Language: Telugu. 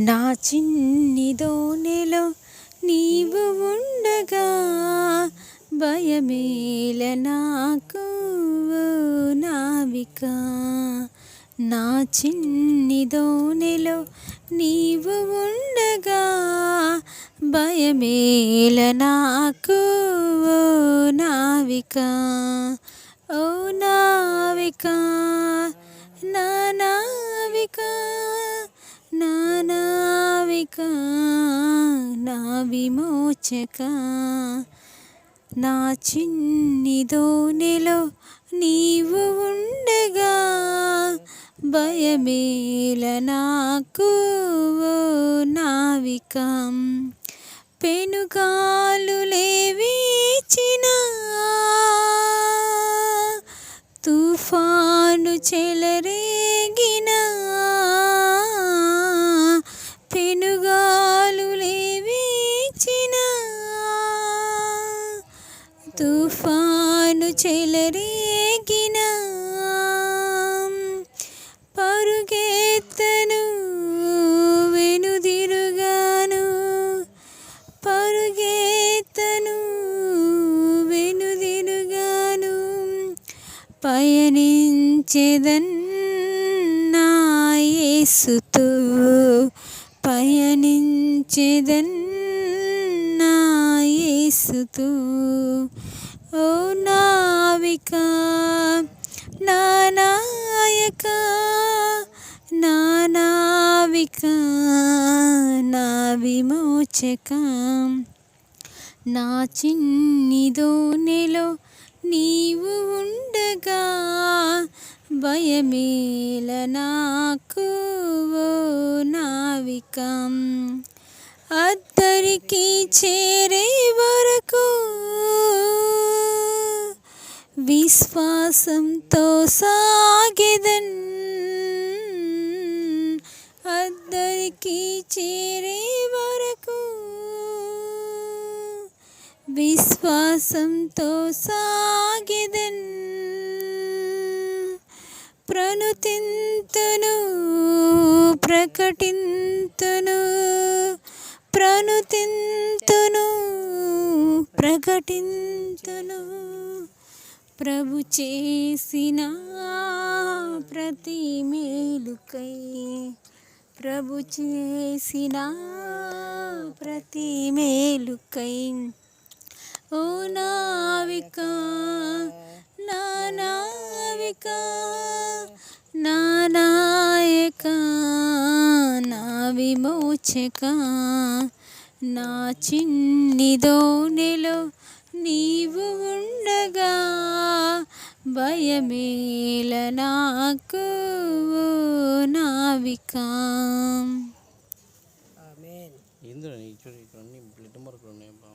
నా చిన్ని దోనెలో నీవు ఉండగా భయమేల నాకు నావిక. నా చిన్ని దోనెలో నీవు ఉండగా భయమేల నాకు నావిక. ఓ నావిక నా నావికా. విమోచక నా చిన్ని దోనెలో నీవు ఉండగా భయమేల నాకు నావికం. పెనుగాలు లేవీచిన తుఫాను చెలరే తుఫాను చెలరేగిన పరుగెత్తను వెనుదిరుగాను పరుగెత్తను వెనుదిరుగాను పయనించెదన్ నా యేసుతో పయనించెదన్ యేసుతో ఓ నావిక నా నాయక నా నావిక నా విమోచక నా చిన్ని నీవు ఉండగా భయమేల నాకు చివరికి చేరే వరకు విశ్వాసంతో సాగిదన్ అద్దరికి చేరే వరకు విశ్వాసంతో సాగిదన్ ప్రణుతింతును ప్రకటింతును ప్రణుతింతును ప్రకటింతును. ప్రభు చేసిన ప్రతి మేలుకై ప్రభు చేసిన ప్రతి మేలుకై. ఓ నావిక నా నావిక నా నాయక నా విమోచక నా చిన్ని దోనెలో నీవు ఉండగా భయమేల నాకు నావిక. చూడు ఇక్కడ అన్ని బ్లడ్ మార్కులు ఉన్నాయి బా